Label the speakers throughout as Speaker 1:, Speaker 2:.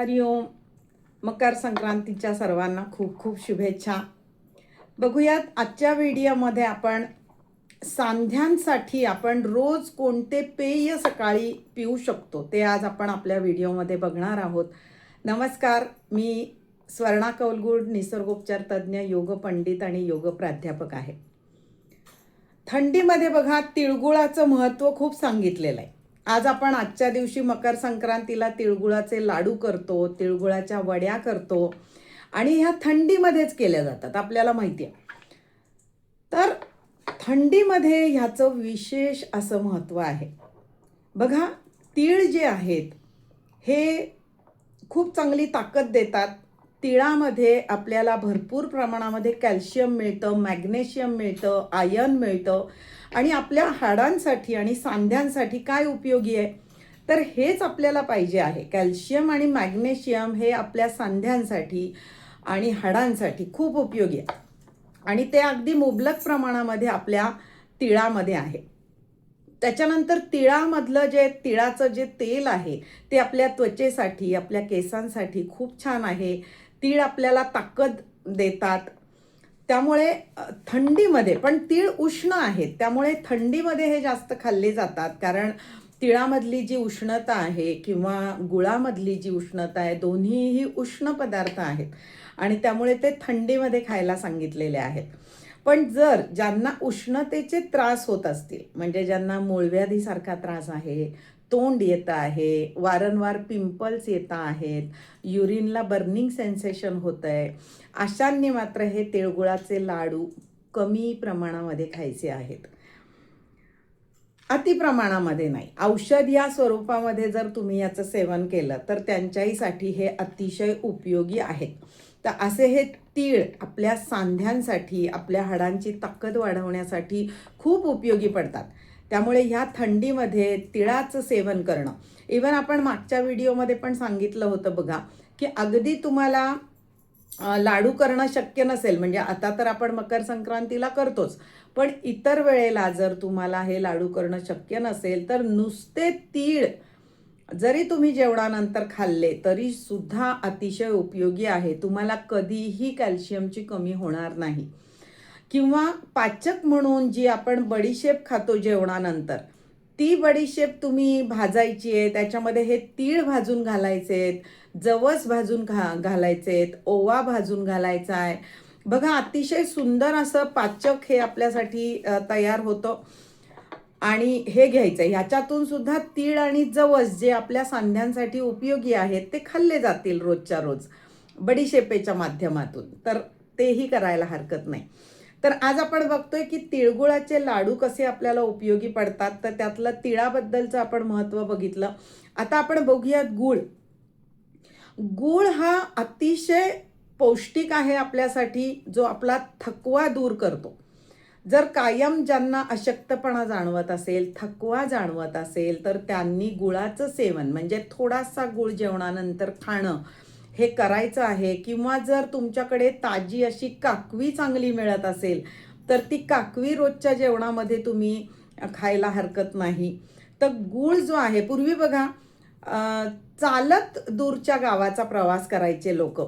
Speaker 1: हरिओम मकर संक्रांतीच्या सर्वांना खूप खूप शुभेच्छा. बघूयात आजच्या व्हिडिओमध्ये आपण सांध्यांसाठी आपण रोज कोणते पेय सकाळी पिऊ शकतो ते आज आपण आपल्या व्हिडिओमध्ये बघणार आहोत. नमस्कार मी स्वर्णा कौलगुड निसर्गोपचार तज्ज्ञ योग पंडित आणि योग प्राध्यापक आहे. थंडीमध्ये बघा तिळगुळाचं महत्त्व खूप सांगितलेलं आहे. आज आपण आजच्या दिवशी मकर संक्रांतीला तिळगुळाचे लाडू करतो तिळगुळाच्या वड्या करतो आणि ह्या थंडीमध्येच केल्या जातात आपल्याला माहिती आहे. तर थंडीमध्ये ह्याचं विशेष असं महत्त्व आहे. बघा तीळ जे आहेत हे खूप चांगली ताकद देतात. तिळामध्ये आपल्याला भरपूर प्रमाणामध्ये कॅल्शियम मिळतं मॅग्नेशियम मिळतं आयर्न मिळतं. आणि आपल्या हाडांसाठी आणि सांध्यांसाठी काय उपयोगी आहे? तर हेच आपल्याला पाहिजे आहे. कॅल्शियम आणि मॅग्नेशियम हे आपल्या सांध्यांसाठी आणि हाडांसाठी खूप उपयोगी आहे. आणि ते अगदी मुबलक प्रमाणामध्ये आपल्या तिळामध्ये आहे. त्याच्यानंतर तिळामधलं जे तिळाचं जे तेल आहे ते आपल्या त्वचेसाठी आपल्या केसांसाठी खूप छान आहे. तीळ आपल्याला ताकद देतात. त्यामुळे थंडीमध्ये पण तीळ उष्ण आहेत त्यामुळे थंडीमध्ये हे जास्त खाल्ले जातात. कारण तिळामधली जी उष्णता आहे किंवा गुळामधली जी उष्णता आहे दोन्हीही उष्ण पदार्थ आहेत. आणि त्यामुळे ते थंडीमध्ये खायला सांगितलेले आहेत. पण जर ज्यांना उष्णतेचे त्रास होत असतील म्हणजे ज्यांना मूळव्याधीसारखा त्रास आहे तोंड येतं आहे वारंवार पिंपल्स येत आहेत युरिनला बर्निंग सेन्सेशन होतं आहे अशांनी मात्र हे तिळगुळाचे लाडू कमी प्रमाणामध्ये खायचे आहेत. अति प्रमाणामध्ये नाही. औषध या स्वरूपामध्ये जर तुम्ही याचं सेवन केलं तर त्यांच्याहीसाठी हे अतिशय उपयोगी आहेत. तर असे हे तीळ आपल्या सांध्यांसाठी आपल्या हाडांची ताकद वाढवण्यासाठी खूप उपयोगी पडतात. त्यामुळे ह्या थंडीमध्ये तिळाचं सेवन करणं. इवन आपण मागच्या व्हिडिओमध्ये पण सांगितलं होतं बघा की अगदी तुम्हाला लाडू करणं शक्य नसेल म्हणजे आता तर आपण मकर संक्रांतीला करतोच पण इतर वेळेला जर तुम्हाला हे लाडू करणं शक्य नसेल तर नुसते तीळ जरी तुम्ही जेवणानंतर खाल्ले तरी सुद्धा अतिशय उपयोगी आहे. तुम्हाला कधीही कॅल्शियमची कमी होणार नाही. किंवा पाचक म्हणून जी आपण बडीशेप खातो जेवणानंतर ती बडीशेप तुम्ही भाजायची आहे त्याच्यामध्ये हे तीळ भाजून घालायचे आहेत जवस भाजून घा घालायचे आहेत ओवा भाजून घालायचा आहे. बघा अतिशय सुंदर असं पाचक हे आपल्यासाठी तयार होतं. आणि हे घ्यायचं ह्याच्यातून सुद्धा तीळ आणि जवस जे आपल्या सांध्यांसाठी उपयोगी आहेत ते खाल्ले जातील रोजच्या रोज बडीशेपेच्या माध्यमातून. तर तेही करायला हरकत नाही. तर आज आपण बघतोय की तिळगुळाचे लाडू कसे आपल्याला उपयोगी पडतात तर त्यातलं तिळाबद्दलचं आपण महत्त्व बघितलं. आता आपण बघूयात गूळ. गूळ हा अतिशय पौष्टिक आहे आपल्यासाठी जो आपला थकवा दूर करतो. जर कायम ज्यांना अशक्तपणा जाणवत असेल थकवा जाणवत असेल तर त्यांनी गुळाचं सेवन म्हणजे थोडासा गुळ जेवणानंतर खाणं हे करायचं आहे किंवा जर तुमच्याकडे ताजी अशी काकवी चांगली मिळत असेल तर ती काकवी रोजच्या जेवणामध्ये तुम्ही खायला हरकत नाही. तर गूळ जो आहे पूर्वी बघा चालत दूरच्या गावाचा प्रवास करायचे लोक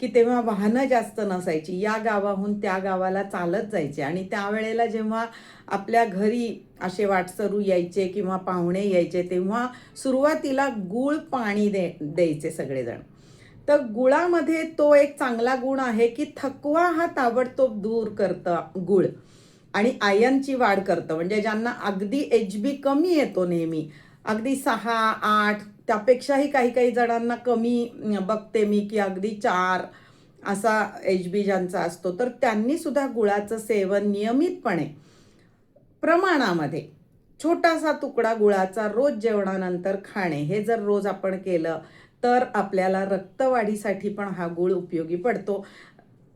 Speaker 1: की तेव्हा वाहनं जास्त नसायची. या गावाहून त्या गावाला चालत जायचे आणि त्यावेळेला जेव्हा आपल्या घरी असे वाटसरू यायचे किंवा पाहुणे यायचे तेव्हा सुरुवातीला गूळ पाणी दे द्यायचे सगळेजण. तर गुळामध्ये तो एक चांगला गुण आहे की थकवा हा ताबडतोब दूर करतं गुळ. आणि आयनची वाढ करतं. म्हणजे ज्यांना अगदी एच बी कमी येतो नेहमी अगदी सहा आठ त्यापेक्षाही काही काही जणांना कमी बघते मी की अगदी चार असा एच बी ज्यांचा असतो तर त्यांनी सुद्धा गुळाचं सेवन नियमितपणे प्रमाणामध्ये छोटासा तुकडा गुळाचा रोज जेवणानंतर खाणे हे जर रोज आपण केलं तर आपल्याला रक्तवाढीसाठी पण हा गुळ उपयोगी पडतो.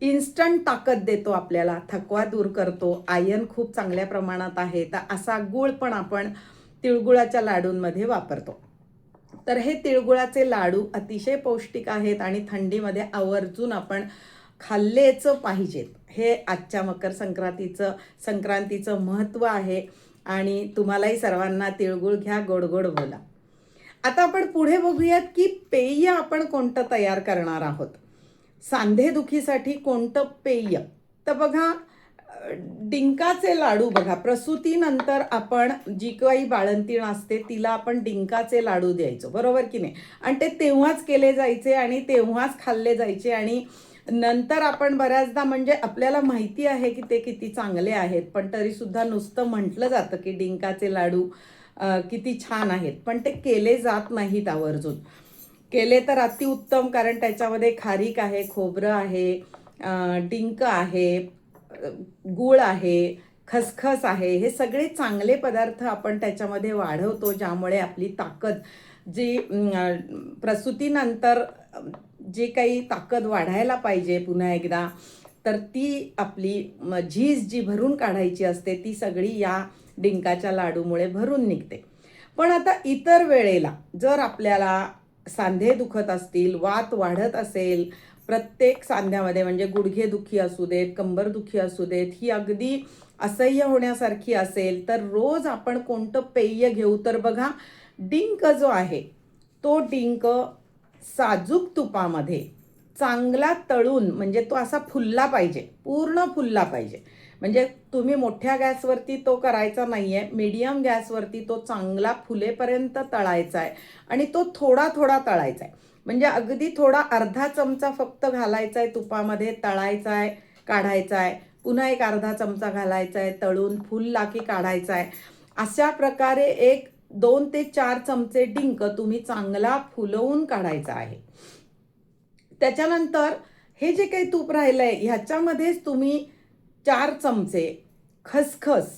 Speaker 1: इन्स्टंट ताकद देतो आपल्याला थकवा दूर करतो आयन खूप चांगल्या प्रमाणात आहे तर असा गुळ पण आपण तिळगुळाच्या लाडूंमध्ये वापरतो. तर हे तिळगुळाचे लाडू अतिशय पौष्टिक आहेत आणि थंडीमध्ये आवर्जून आपण खाल्लेच पाहिजेत हे आजच्या मकर संक्रांतीचं संक्रांतीचं महत्त्व आहे आणि तुम्हालाही सर्वांना तिळगुळ घ्या गोड गोड बोला. आता आपण पुढे बघूयात की पेय आपण कोणतं तयार करणार आहोत. सांधेदुखीसाठी कोणतं पेय? तर बघा डिंकाचे लाडू बघा. प्रसूतीनंतर आपण जी काही बाळंतीण असते तिला आपण डिंकाचे लाडू द्यायचो. बरोबर की नाही? आणि ते तेव्हाच केले जायचे आणि तेव्हाच खाल्ले जायचे आणि नंतर आपण बऱ्याचदा म्हणजे आपल्याला माहिती आहे की ते किती चांगले आहेत. पण तरी सुद्धा नुसतं म्हटलं जातं की डिंकाचे लाडू किती छान आहेत. पण ते केले जात नाहीत आवर्जून. केले तर अतिउत्तम कारण त्याच्यामध्ये खारीक आहे खोबरं आहे डिंक आहे गूळ आहे खसखस आहे. हे सगळे चांगले पदार्थ आपण त्याच्यामध्ये वाढवतो ज्यामुळे आपली ताकद जी प्रसूतीनंतर जे जी काही ताकद वाढायला पाहिजे पुन्हा एकदा तर ती आपली झीज जी भरून काढायची असते ती सगळी या डिंकाच्या लाडूमुळे भरून निघते. पण आता इतर वेळेला जर आपल्याला सांधे दुखत असतील वात वाढत असेल प्रत्येक सांध्यामध्ये म्हणजे गुडघे दुखी असू देत कंबर दुखी असू देत ही अगदी असह्य होण्यासारखी असेल तर रोज आपण कोणतं पेय घेऊ? तर बघा डिंक जो आहे तो डिंक साजूक तुपामध्ये चांगला तळून म्हणजे तो असा फुलला पाहिजे पूर्ण फुलला पाहिजे. म्हणजे तुम्ही मोठ्या गॅसवरती तो करायचा नाही आहे मीडियम गॅसवरती तो चांगला फुलेपर्यंत तळायचा आहे आणि तो थोडा थोडा तळायचा आहे म्हणजे अगदी थोडा अर्धा चमचा फक्त घालायचा आहे तुपामध्ये तळायचा आहे काढायचा आहे पुन्हा एक अर्धा चमचा घालायचा आहे तळून फुलला की काढायचा आहे अशा प्रकारे एक दोन ते चार चमचे डिंक तुम्ही चांगला फुलवून काढायचा आहे. त्याच्यानंतर हे जे काही तूप राहिलं आहे ह्याच्यामध्येच तुम्ही चार चमचे खसखस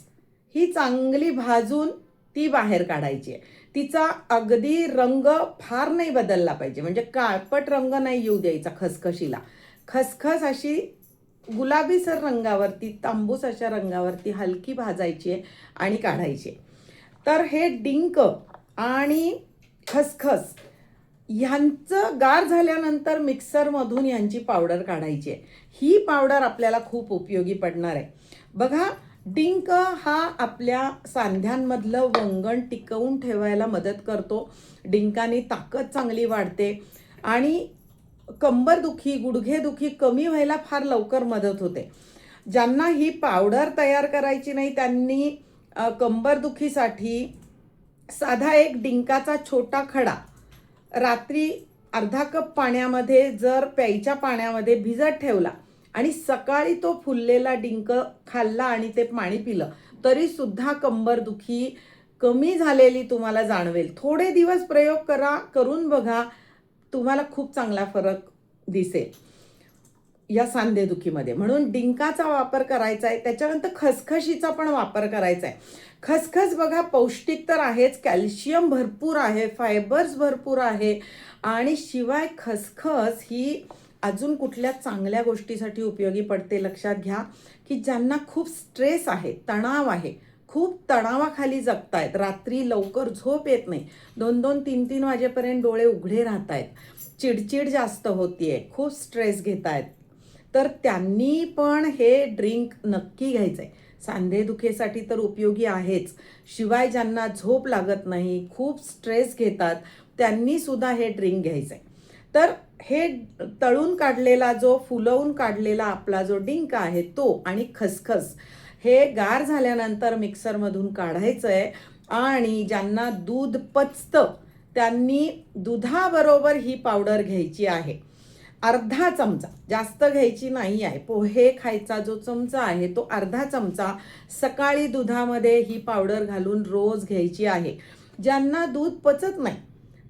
Speaker 1: ही चांगली भाजून ती बाहेर काढायची आहे. तिचा अगदी रंग फार नाही बदलला पाहिजे. म्हणजे काळपट रंग नाही येऊ द्यायचा खसखशीला. खसखस अशी गुलाबीसर रंगावरती तांबूस अशा रंगावरती हलकी भाजायची आहे आणि काढायची आहे. तर हे डिंक आणि खसखस ह्यांचं गार झाल्यानंतर मिक्सरमधून यांची पावडर काढायची आहे. ही पावडर आपल्याला खूप उपयोगी पडणार आहे. बघा डिंक हा आपल्या सांध्यांमधलं वंगण टिकवून ठेवायला मदत करतो. डिंकाने ताकद चांगली वाढते आणि कंबरदुखी गुडघेदुखी कमी व्हायला फार लवकर मदत होते. ज्यांना ही पावडर तयार करायची नाही त्यांनी कंबरदुखीसाठी साधा एक डिंकाचा छोटा खडा रात्री अर्धा कप पाण्यामध्ये जर प्यायच्या पाण्यामध्ये भिजत ठेवला आणि सकाळी तो फुललेला डिंक खाल्ला आणि ते पाणी पिलं तरीसुद्धा कंबरदुखी कमी झालेली तुम्हाला जाणवेल. थोडे दिवस प्रयोग करा करून बघा तुम्हाला खूप चांगला फरक दिसेल. या सांधेदुखीमध्ये. म्हणून डिंकाचा वापर करायचा आहे त्याच्यानंतर खसखशीचा पण वापर करायचा आहे. खसखस बघा पौष्टिक तर आहेच कॅल्शियम भरपूर आहे फायबर्स भरपूर आहे आणि शिवाय खसखस ही अजून कुठल्या चांगल्या गोष्टीसाठी उपयोगी पडते लक्षात घ्या की ज्यांना खूप स्ट्रेस आहे तणाव आहे खूप तणावाखाली जगतायत रात्री लवकर झोप येत नाही दोन दोन तीन तीन वाजेपर्यंत डोळे उघडे राहत आहेत चिडचिड जास्त होतीये खूप स्ट्रेस घेत आहेत तर त्यांनी पण हे ड्रिंक नक्की घ्यायचं आहे सांधेदुखीसाठी तर उपयोगी आहेच. शिवाय ज्यांना झोप लागत नाही खूप स्ट्रेस घेतात त्यांनी सुद्धा हे ड्रिंक घ्यायचं आहे तर हे तळून काढलेला जो फुलवून काढलेला आपला जो डिंक आहे तो आणि खसखस हे गार झाल्यानंतर मिक्सरमधून काढायचं आहे आणि ज्यांना दूध पचतं त्यांनी दुधाबरोबर ही पावडर घ्यायची आहे. अर्धा चमचा जास्त घ्यायची नाही आहे. पोहे खायचा जो चमचा आहे तो अर्धा चमचा सकाळी दुधामध्ये ही पावडर घालून रोज घ्यायची आहे. ज्यांना दूध पचत नाही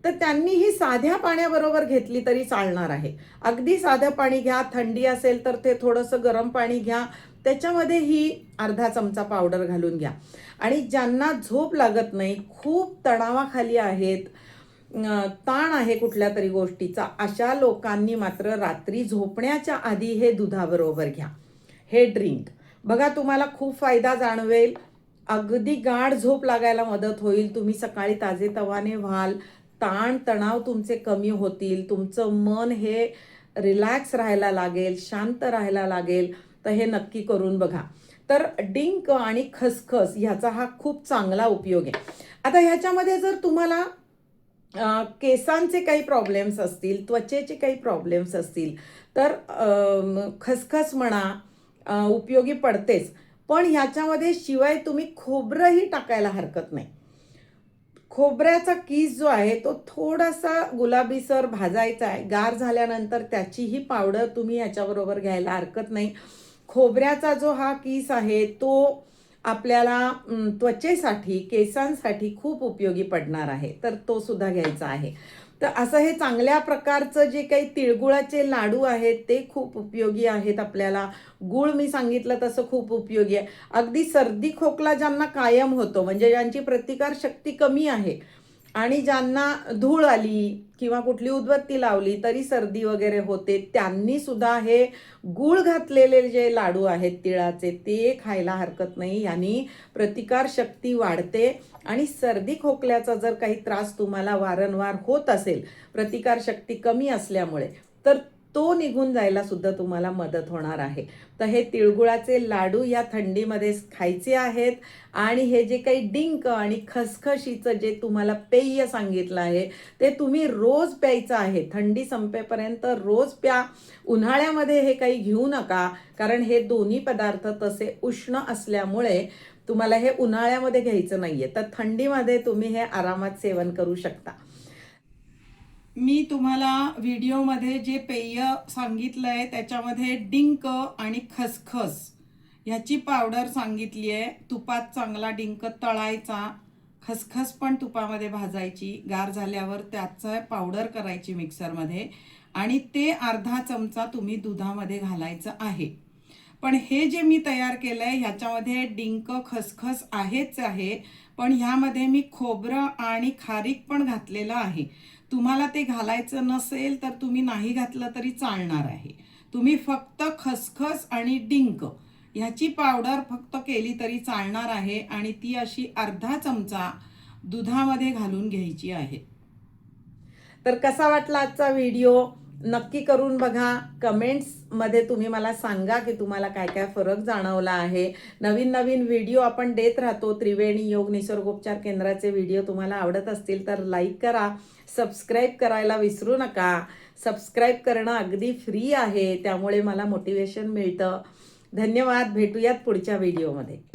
Speaker 1: तर त्यांनी ही साध्या पाण्याबरोबर घेतली तरी चालणार आहे. अगदी साधं पाणी घ्या थंडी असेल तर ते थोडंसं गरम पाणी घ्या त्याच्यामध्ये ही अर्धा चमचा पावडर घालून घ्या. आणि ज्यांना झोप लागत नाही खूप तणावाखाली आहेत ताण आहे कुठल्या तरी गोष्टीचा अशा लोकांनी मात्र रात्री झोपण्याच्या आधी हे दुधाबरोबर घ्या. हे ड्रिंक बघा तुम्हाला खूप फायदा जाणवेल. अगदी गाढ झोप लागायला मदत होईल. तुम्ही सकाळी ताजे तवाने व्हाल. ताण तणाव तुमचे कमी होतील. तुमचं मन हे रिलॅक्स राहायला लागेल शांत राहायला लागेल. तर हे नक्की करून बघा. तर डिंक आणि खसखस ह्याचा हा खूप चांगला उपयोग आहे. आता ह्याच्यामध्ये जर तुम्हाला केसांचे काही प्रॉब्लेम्स असतील त्वचेचे काही प्रॉब्लेम्स असतील तर खसखस म्हणा उपयोगी पडतेच. पण ह्याच्यामध्ये शिवाय तुम्ही खोबरंही टाकायला हरकत नाही. खोबऱ्याचा कीस जो आहे तो थोडासा गुलाबीसर भाजायचा आहे. गार झाल्यानंतर त्याचीही पावडर तुम्ही याच्याबरोबर घ्यायला हरकत नाही. खोबऱ्याचा जो हा कीस आहे तो आपल्याला त्वचेसाठी केसांसाठी खूप उपयोगी पडणार आहे. तर तो सुद्धा घ्यायचा आहे. तर असं हे चांगल्या प्रकारचं जे काही तिळगुळाचे लाडू आहेत ते खूप उपयोगी आहेत आपल्याला. गुळ मी सांगितलं तसं खूप उपयोगी आहे. अगदी सर्दी खोकला ज्यांना कायम होतो म्हणजे ज्यांची प्रतिकार शक्ती कमी आहे आणि ज्यांना धूळ आली किंवा कुठली उदबत्ती लावली तरी सर्दी वगैरे होते त्यांनी सुद्धा हे गूळ घातलेले जे लाडू आहेत तिळाचे ते खायला हरकत नाही. यांनी प्रतिकार शक्ती वाढते आणि सर्दी खोकल्याचा जर काही त्रास तुम्हाला वारंवार होत असेल प्रतिकार शक्ती कमी असल्यामुळे तर तो निघून जायला सुद्धा तुम्हाला मदत होणार आहे. तर हे तिळगुळाचे लाडू या थंडीमध्ये खायचे आहेत आणि हे जे काही डिंक आणि खसखशीचं जे तुम्हाला पेय सांगितलं आहे ते तुम्ही रोज प्यायचं आहे. थंडी संपेपर्यंत रोज प्या. उन्हाळ्यामध्ये हे काही घेऊ नका कारण हे दोन्ही पदार्थ तसे उष्ण असल्यामुळे तुम्हाला हे उन्हाळ्यामध्ये घ्यायचं नाही आहे तर थंडीमध्ये तुम्ही हे आरामात सेवन करू शकता. मी तुम्हाला व्हिडिओमध्ये जे पेय सांगितलं आहे त्याच्यामध्ये डिंक आणि खसखस ह्याची पावडर सांगितली आहे. तुपात चांगला डिंक तळायचा. खसखस पण तुपामध्ये भाजायची. गार झाल्यावर त्याचं पावडर करायची मिक्सरमध्ये. आणि ते अर्धा चमचा तुम्ही दुधामध्ये घालायचं आहे. पण हे जे मी तयार केलं आहे ह्याच्यामध्ये डिंक खसखस आहेच आहे. पण ह्यामध्ये मी खोबरं आणि खारीक पण घातलेलं आहे. तुम्हाला ते घालायचं नसेल तर तुम्ही नाही घातलं तरी चालणार आहे. तुम्ही फक्त खसखस आणि डिंक ह्याची पावडर फक्त केली तरी चालणार आहे आणि ती अशी अर्धा चमचा दुधामध्ये घालून घ्यायची आहे. तर कसा वाटला आजचा व्हिडिओ? नक्की करून बघा. कमेंट्समध्ये तुम्ही मला सांगा की तुम्हाला काय काय फरक जाणवला आहे. नवीन नवीन व्हिडिओ आपण देत राहतो. त्रिवेणी योग निसर्गोपचार केंद्राचे व्हिडिओ तुम्हाला आवडत असतील तर लाईक करा. सबस्क्राईब करायला विसरू नका. सबस्क्राईब करणं अगदी फ्री आहे. त्यामुळे मला मोटिवेशन मिळतं. धन्यवाद. भेटूयात पुढच्या व्हिडिओमध्ये